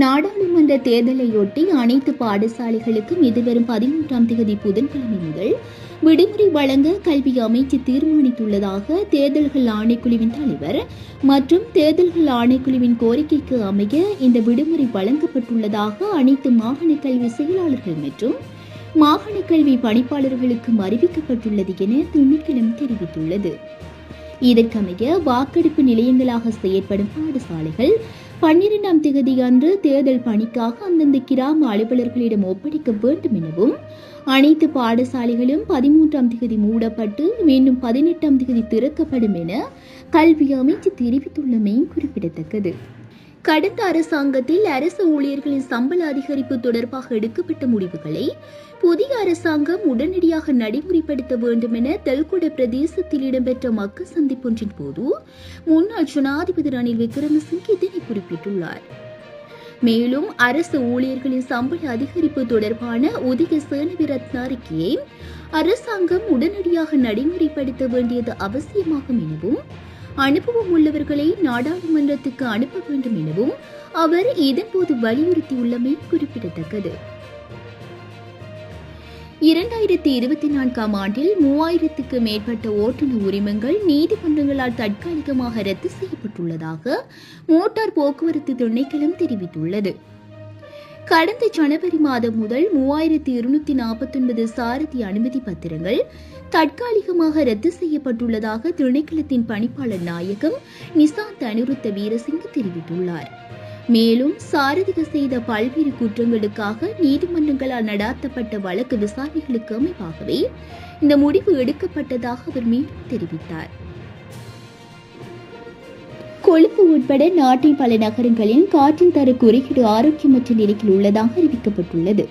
நாடாளுமன்ற தேர்தலையொட்டி அனைத்து பாடசாலைகளுக்கும் எதிர்வரும் பதிமூன்றாம் தேதி புதன்கிழமை முதல் விடுமுறை வழங்க கல்வி அமைச்சு தீர்மானித்துள்ளதாக தேர்தல்கள் ஆணைக்குழுவின் தலைவர் மற்றும் தேர்தல்கள் ஆணைக்குழுவின் கோரிக்கைக்கு அமைய இந்த விடுமுறை வழங்கப்பட்டுள்ளதாக அனைத்து மாகாண கல்வி செயலாளர்கள் மற்றும் மாகாண கல்வி பணிப்பாளர்களுக்கும் அறிவிக்கப்பட்டுள்ளது என திணைக்களம் தெரிவித்துள்ளது. இதற்கமைய வாக்கெடுப்பு நிலையங்களாக செயற்படும் பாடசாலைகள் பன்னிரெண்டாம் தேதி அன்று தேர்தல் பணிக்காக அந்தந்த கிராம அலுவலர்களிடம் ஒப்படைக்க வேண்டும் எனவும் அனைத்து பாடசாலைகளும் பதிமூன்றாம் தேதி மூடப்பட்டு மீண்டும் பதினெட்டாம் தேதி திறக்கப்படும் என கல்வி அமைச்சு தெரிவித்துள்ளமையும் குறிப்பிடத்தக்கது. கடந்த அரசாங்கத்தில் அரசு ஊழியர்களின் சம்பள அதிகரிப்பு தொடர்பாக எடுக்கப்பட்ட முடிவுகளை புதிய அரசாங்கம் உடனடியாக நடைமுறைப்படுத்த வேண்டும் என தெல்கொட பிரதேசத்தில் இடம்பெற்ற மக்கள் சந்திப்பொன்றின் போது முன்னாள் ஜனாதிபதி ரணில் விக்ரமசிங்கே இதனை குறிப்பிட்டுள்ளார். மேலும் அரசு ஊழியர்களின் சம்பள அதிகரிப்பு தொடர்பான உதய சேனவிரத்ன அறிக்கையை அரசாங்கம் உடனடியாக நடைமுறைப்படுத்த வேண்டியது அவசியமாகும் எனவும் அனுபவம் உள்ளவர்களை நாடாளுமன்றத்துக்கு அனுப்ப வேண்டும் எனவும் அவர் இதன்போது வலியுறுத்தியுள்ளமை குறிப்பிடத்தக்கது. இரண்டாயிரத்தி இருபத்தி நான்காம் ஆண்டில் மூவாயிரத்துக்கு மேற்பட்ட ஓட்டுநர் உரிமங்கள் நீதிமன்றங்களால் தற்காலிகமாக ரத்து செய்யப்பட்டுள்ளதாக மோட்டார் போக்குவரத்து திணைக்களம் தெரிவித்துள்ளது. கடந்த ஜனவரி மாதம் முதல் மூவாயிரத்தி இருநூத்தி நாற்பத்தொன்பது சாரதி அனுமதி பத்திரங்கள் தற்காலிகமாக ரத்து செய்யப்பட்டுள்ளதாக திணைக்களத்தின் பணிப்பாளர் நாயகம் நிசாந்த் அனிருத்த வீரசிங்க தெரிவித்துள்ளார். மேலும் சாரதிக செய்த பல்வேறு குற்றங்களுக்காக நீதிமன்றங்களால் நடாத்தப்பட்ட வழக்கு விசாரணைகளுக்கு அமைவாகவே இந்த முடிவு எடுக்கப்பட்டதாக அவர் மீண்டும் தெரிவித்தார். கொழும்பு உட்பட நாட்டின் பல நகரங்களில் காற்றின் தர குறையீடு ஆரோக்கியமற்ற நிலையில் உள்ளதாக அறிவிக்கப்பட்டுள்ளது.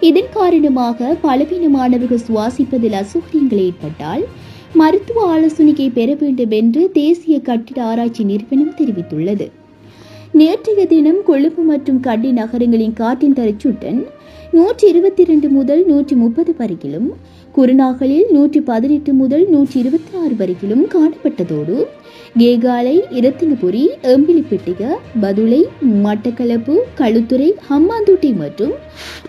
இதன் காரணமாக பலவீனமானவர்கள் சுவாசிப்பதில் அசௌகரியங்கள் ஏற்பட்டால் மருத்துவ ஆலோசனையை பெற வேண்டும் என்று தேசிய கட்டிட ஆராய்ச்சி நிறுவனம் தெரிவித்துள்ளது. நேற்றைய தினம் கொழும்பு மற்றும் கண்டி நகரங்களின் காற்றின் தரச்சுட்டன் நூற்றி இருபத்தி இரண்டு முதல் நூற்றி முப்பது வரையிலும் குருநாகலில் நூற்றி பதினெட்டு முதல் நூற்றி இருபத்தி ஆறு வரையிலும் காணப்பட்டதோடு கேகாலை இரத்தினபுரி எம்பிலிப்பெட்டிக பதுளை மட்டக்களப்பு களுத்துறை ஹம்மாந்துட்டி மற்றும்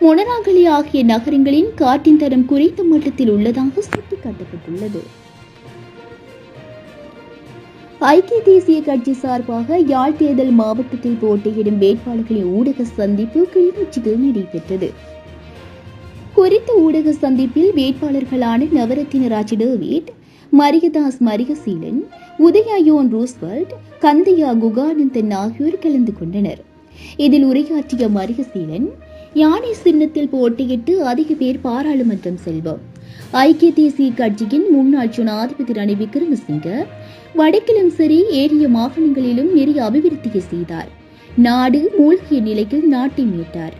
மொனராகலி ஆகிய நகரங்களின் காற்றின் தரம் குறைந்த மட்டத்தில் உள்ளதாக சுட்டிக்காட்டப்பட்டுள்ளது. ஐக்கிய தேசிய கட்சி சார்பாக யாழ் தேர்தல் மாவட்டத்தில் போட்டியிடும் வேட்பாளர்களின் ஊடக சந்திப்பு கிளிநொச்சியில் நடைபெற்றது. குறித்த ஊடக சந்திப்பில் வேட்பாளர்களான நவரத்தின ராஜ் டேவிட் மரியதாஸ் மரியசீலன் உதயாயோன் ரூஸ்வெல்ட் கந்தையா குகானந்தன் ஆகியோர் கலந்து கொண்டனர். இதில் உரையாற்றிய மரியசீலன் யானை சின்னத்தில் போட்டியிட்டு அதிக பேர் பாராளுமன்றம் செல்வோம். ஐக்கிய தேசிய கட்சியின் முன்னாள் ஜனாதிபதி ரணில் விக்ரமசிங்க வடக்கிலும் சரி ஏரிய மாகாணங்களிலும் நிறைய அபிவிருத்தியை செய்தார். நாடு மூழ்கிய நிலையில் நாட்டை மீட்டார்.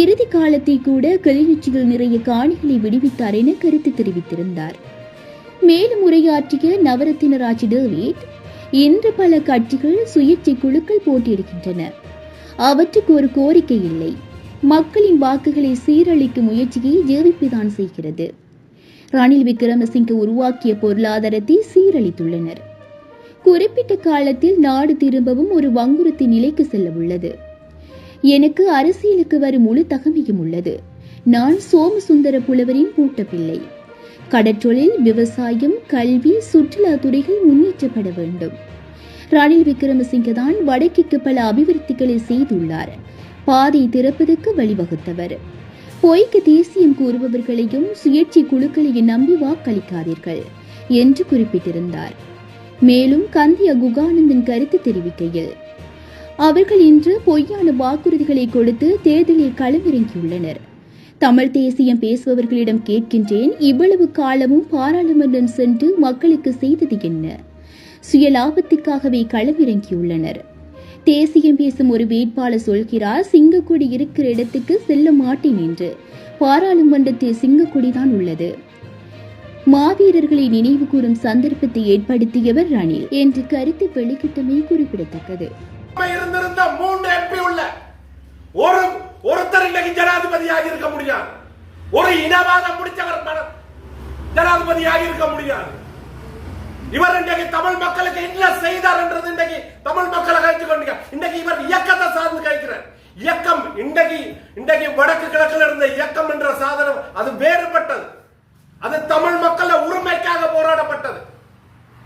இறுதி காலத்தை கூட கிளிநொச்சியில் நிறைய காணிகளை விடுவித்தார் என கருத்து தெரிவித்திருந்தார். மேலும் உரையாற்றிய நவரத்தின ராஜ் டேவிட் இன்று பல கட்சிகள் சுயேட்சை குழுக்கள் போட்டியிடுகின்றன. அவற்றுக்கு ஒரு கோரிக்கை இல்லை. மக்களின் வாக்குகளை சீரழிக்கும் முயற்சியை ஜேவிபிதான் செய்கிறது. ரணில் விக்ரமசிங்க உருவாக்கிய பொருளாதாரத்தை சீரழித்துள்ளனர். குறிப்பிட்ட காலத்தில் நாடு திரும்பவும் ஒரு வங்குறுத்தி நிலைக்கு செல்ல உள்ளது எனக்கு அரசியலுக்கு வரும் முழு தகமையும் உள்ளது. நான் சோமசுந்தர புலவரின் பூட்ட பிள்ளை கடற்றொழில் விவசாயம் கல்வி சுற்றுலா துறைகள் முன்னேற்றப்பட வேண்டும். ரணில் விக்ரமசிங்க தான் வடக்கிற்கு பல அபிவிருத்திகளை செய்துள்ளார். பாதை திறப்பதற்கு வழிவகுத்தவர். பொய்க்கு தேசியம் கூறுபவர்களையும் சுயேட்சை குழுக்களையும் நம்பி வாக்களிக்காதீர்கள் என்று குறிப்பிட்டிருந்தார். மேலும் கந்திய குகானந்தன் கருத்து தெரிவிக்கையில் அவர்கள் இன்று பொய்யான வாக்குறுதிகளை கொடுத்து தேர்தலில் களமிறங்கியுள்ளனர். தமிழ் தேசியம் பேசுபவர்களிடம் கேட்கின்றேன் இவ்வளவு காலமும் பாராளுமன்றம் சென்று மக்களுக்கு செய்தது என்ன? சுய லாபத்துக்காகவே களமிறங்கியுள்ளனர். தேசியம் பேசும் ஒரு வேட்பாளர் சொல்கிறார் சிங்கக்குடி இருக்கிற இடத்துக்கு செல்ல மாட்டேன் என்று. பாராளுமன்றத்தில் சிங்கக்குடிதான் உள்ளது. மாவீரர்களை நினைவு கூறும் சந்தர்ப்பத்தை ஏற்படுத்தியவர் ரணில். என்று கருத்து வெளிக்கிட்டமே குறிப்பிடத்தக்கது. இருந்திருந்த மூன்று எம்பி உள்ள ஒரு ஒருத்தர் இன்னைக்கு ஜனாதிபதியாக இருக்க முடியாது. ஒரு இனவாதம் முடிச்சவர் ஜனாதிபதியாக இருக்க முடியாது. இவர் இன்றைக்கு தமிழ் மக்களுக்கு என்ன செய்தார் என்றது இன்றைக்கு தமிழ் மக்களை கழிச்சு கொண்டு இன்றைக்கு இவர் இயக்கத்தை சார்ந்து கழிக்கிறார் இயக்கம் இன்றைக்கு இன்றைக்கு வடக்கு கிழக்கில் இருந்த இயக்கம் என்ற சாதனம் அது வேறுபட்டது. அது தமிழ் மக்கள உரிமைக்காக போராடப்பட்டது.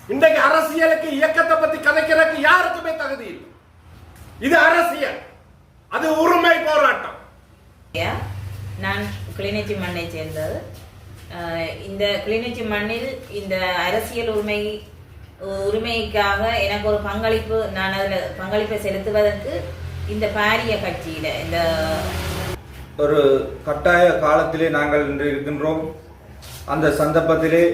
இன்றைக்கு அரசியலுக்கு இயக்கத்தை பத்தி கதைக்கிறதுக்கு யாருக்குமே தகுதி இல்லை. இது அரசியல். அது உரிமை போராட்டம். நான் கிளிநொச்சி மண்ணை சேர்ந்தது. இந்த கிளிநொச்சி மண்ணில் இந்த அரசியல் உரிமை உரிமைக்காக எனக்கு ஒரு பங்களிப்பு நான் அதில் பங்களிப்பை செலுத்துவதற்கு இந்த பாரிய கட்சியில இந்த ஒரு கட்டாய காலத்திலே நாங்கள் இன்று இருக்கின்றோம். அந்த சந்தர்ப்பத்திலே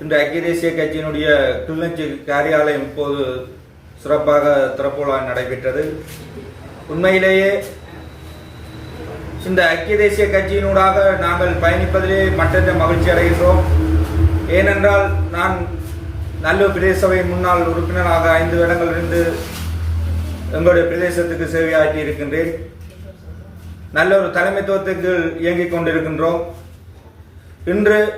இன்று ஐக்கிய தேசிய கட்சியினுடைய கிளிநொச்சி காரியாலயம் இப்போது சிறப்பாக திறப்பு விழா நடைபெற்றது. உண்மையிலேயே இந்த ஐக்கிய தேசிய கட்சியினூடாக நாங்கள் பயணிப்பதிலே மற்றற்ற மகிழ்ச்சி அடைகின்றோம்? ஏனென்றால் நான் நல்லூர் பிரதேச சபையின் முன்னாள் உறுப்பினராக ஐந்து இடங்கள் இருந்து எங்களுடைய பிரதேசத்துக்கு சேவையாற்றி இருக்கின்றேன். நல்ல ஒரு தலைமைத்துவத்துக்கு இயங்கிக் கொண்டிருக்கின்றோம். இன்று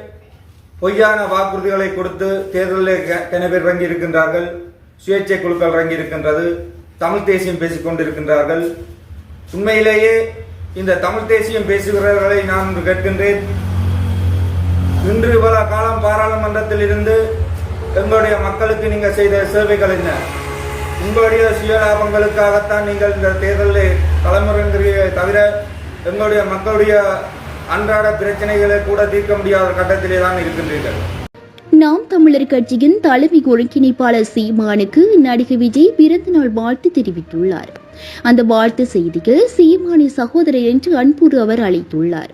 பொய்யான வாக்குறுதிகளை கொடுத்து தேர்தலில் க- கன இருக்கின்றார்கள் சுயேட்சை குழுக்கள் இறங்கி இருக்கின்றது தமிழ் தேசியம் பேசிக் கொண்டிருக்கின்றார்கள் உண்மையிலேயே இந்த தமிழ் தேசியம் பேசுகிறவர்களை நான் கேட்கின்றேன். இன்று பல காலம் பாராளுமன்றத்தில் இருந்து எங்களுடைய மக்களுக்கு நீங்கள் செய்த சேவைகள் என்ன? உங்களுடைய சுயலாபங்களுக்காகத்தான் நீங்கள் இந்த தேர்தலில் களமிறங்குகிறீர்களே தவிர எங்களுடைய மக்களுடைய அன்றாட பிரச்சனைகளை கூட தீர்க்க முடியாத கட்டத்திலே தான் இருக்கின்றீர்கள். நாம் தமிழர் கட்சியின் தலைமை ஒருங்கிணைப்பாளர் சீமானுக்கு நடிகை விஜய் பிறந்தநாள் வாழ்த்து தெரிவித்துள்ளார். அந்த வாழ்த்து செய்தியில் சீமானின் சகோதரர் என்று அன்புறு அவர் அழைத்துள்ளார்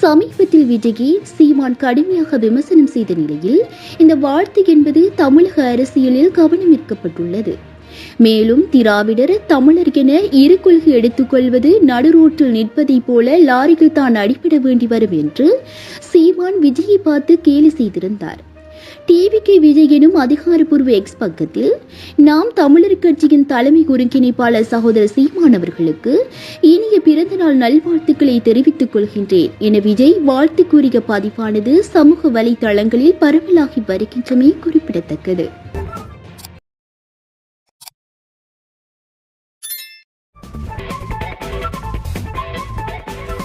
சமீபத்தில் விஜயை சீமான் கடுமையாக விமர்சனம் செய்த நிலையில் இந்த வாழ்த்து என்பது தமிழக அரசியலில் கவனம் ஈர்க்கப்பட்டுள்ளது மேலும் திராவிடர் தமிழர் என இரு கொள்கை எடுத்துக்கொள்வது நடுரோட்டில் நிற்பதைப் போல லாரிகள் தான் அடிபட வேண்டி வரும் என்று சீமான் விஜயை பார்த்து கேலி செய்திருந்தார். டிவிகே விஜய் எனும் அதிகாரப்பூர்வ எக்ஸ் பக்கத்தில் நாம் தமிழர் கட்சியின் தலைமை ஒருங்கிணைப்பாளர் சகோதரர் சீமான் அவர்களுக்கு இனிய பிறந்தநாள் நல்வாழ்த்துக்களை தெரிவித்துக் கொள்கின்றேன். என விஜய் வாழ்த்து கூறிய பதிவானது சமூக வலைதளங்களில் பரவலாகி வருகின்றமை குறிப்பிடத்தக்கது.